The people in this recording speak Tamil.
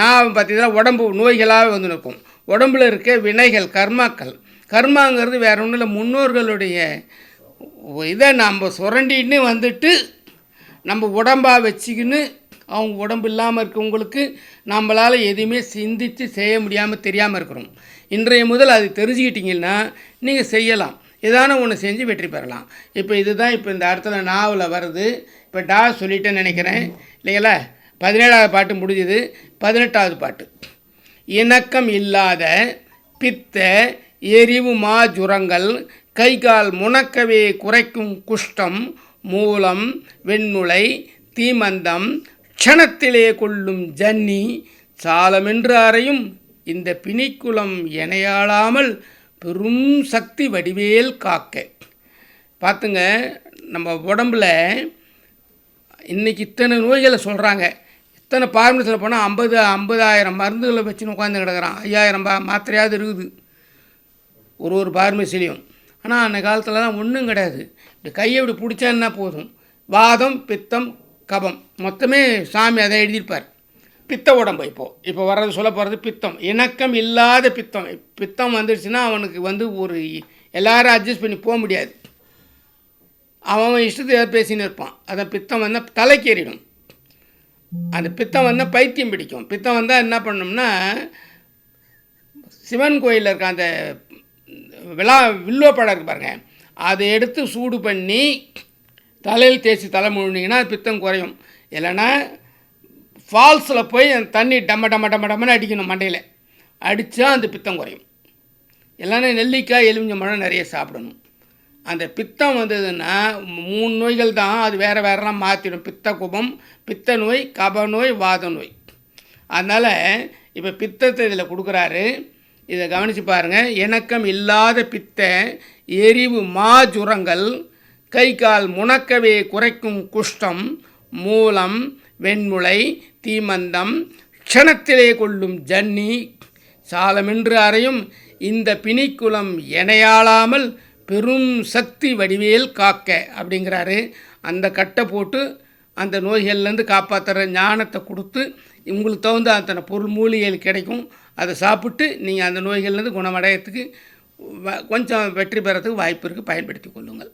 நான் பார்த்தீங்கன்னா உடம்பு நோய்களாக வந்து நிற்கும். உடம்புல இருக்க வினைகள் கர்மாக்கள். கர்மாங்கிறது வேற ஒன்றும் இல்லை. முன்னோர்களுடைய இதை நம்ம சுரண்டின்னு வந்துட்டு நம்ம உடம்பாக வச்சுக்கின்னு அவங்க உடம்பு இல்லாமல் இருக்கவங்களுக்கு நம்மளால் எதுவுமே சிந்தித்து செய்ய முடியாமல் தெரியாமல் இருக்கிறோம். இன்றைய முதல் அது தெரிஞ்சுக்கிட்டிங்கன்னா நீங்கள் செய்யலாம். ஏதான ஒன்று செஞ்சு வெற்றி பெறலாம். இப்போ இதுதான் இப்போ இந்த இடத்துல நாவில் வருது. இப்போ டா சொல்லிட்டேன்னு நினைக்கிறேன். இல்லைங்களா? பதினேழாவது பாட்டு முடிஞ்சது. பதினெட்டாவது பாட்டு. இணக்கம் இல்லாத பித்த எரிவு மாஜுரங்கள் கை கால் முணக்கவே குறைக்கும் குஷ்டம் மூலம் வெண்முளை தீமந்தம் க்ஷணத்திலே கொள்ளும் ஜன்னி சாலமென்று அறையும் இந்த பிணிக்குளம் இணையாளாமல் பெரும் சக்தி வடிவேல் காக்க. பார்த்துங்க நம்ம உடம்புல இன்றைக்கி இத்தனை நோய்களை சொல்கிறாங்க இத்தனை பார்மசியில் போனால் ஐம்பது ஐம்பதாயிரம் மருந்துகளை வச்சுன்னு உட்காந்து கிடக்குறான். ஐயாயிரம் பா மாத்திரையாவது இருக்குது. ஒரு ஒரு பார்மசிலையும் ஆனால் அந்த காலத்துலலாம் ஒன்றும் கிடையாது. இப்படி கையை இப்படி பிடிச்சான்னா போதும்? வாதம் பித்தம் கபம். மொத்தமே சாமி அதை எழுதியிருப்பார். பித்த உடம்பு இப்போது இப்போ வர்றது சொல்ல போகிறது பித்தம். இணக்கம் இல்லாத பித்தம். பித்தம் வந்துடுச்சுன்னா அவனுக்கு வந்து ஒரு எல்லாரும் அட்ஜஸ்ட் பண்ணி போக முடியாது. அவன் அவன் இஷ்டத்துக்கு ஏதாவது பேசின்னு இருப்பான். அதை பித்தம் வந்தால் தலைக்கேறிடும். அந்த பித்தம் வந்தால் பைத்தியம் பிடிக்கும். பித்தம் வந்தால் என்ன பண்ணோம்னா சிவன் கோயிலில் இருக்க அந்த விழா வில்லுவப்படம் இருக்கு பாருங்க. அதை எடுத்து சூடு பண்ணி தலையில் தேய்ச்சி தலை முழுனிங்கன்னா பித்தம் குறையும். இல்லைன்னா ஃபால்ஸில் போய் அந்த தண்ணி டம்ம டம்ம டம்ம டம்மன்னு அடிக்கணும் மண்டையில். அடித்தா அந்த பித்தம் குறையும். இல்லைன்னா நெல்லிக்காய் எலுமிச்சம்பழம் நிறைய சாப்பிடணும். அந்த பித்தம் வந்ததுன்னா மூணு நோய்கள் தான் அது வேறு வேறெல்லாம் மாற்றிடும் பித்த குபம் பித்த நோய் கப நோய் வாத நோய். அதனால் இப்போ பித்தத்தை இதில் கொடுக்குறாரு. இதை கவனித்து பாருங்கள் இணக்கம் இல்லாத பித்த எரிவு மாஜுரங்கள் கை கால் முணக்கவே குறைக்கும் குஷ்டம் மூலம் வெண்முளை தீமந்தம் க்ஷணத்திலே கொள்ளும் ஜன்னி சாலமென்று அறையும் இந்த பிணிக்குளம் இணையாளாமல் பெரும் சக்தி வடிவேல் காக்க அப்படிங்கிறாரு. அந்த கட்டை போட்டு அந்த நோய்கள்லேருந்து காப்பாற்றுற ஞானத்தை கொடுத்து உங்களுக்கு தகுந்த அத்தனை பொருள் மூலிகைகள் கிடைக்கும். அதை சாப்பிட்டு நீங்கள் அந்த நோய்கள்லேருந்து குணமடையத்துக்கு கொஞ்சம் வெற்றி பெறத்துக்கு வாய்ப்பு இருக்குது பயன்படுத்தி கொள்ளுங்கள்.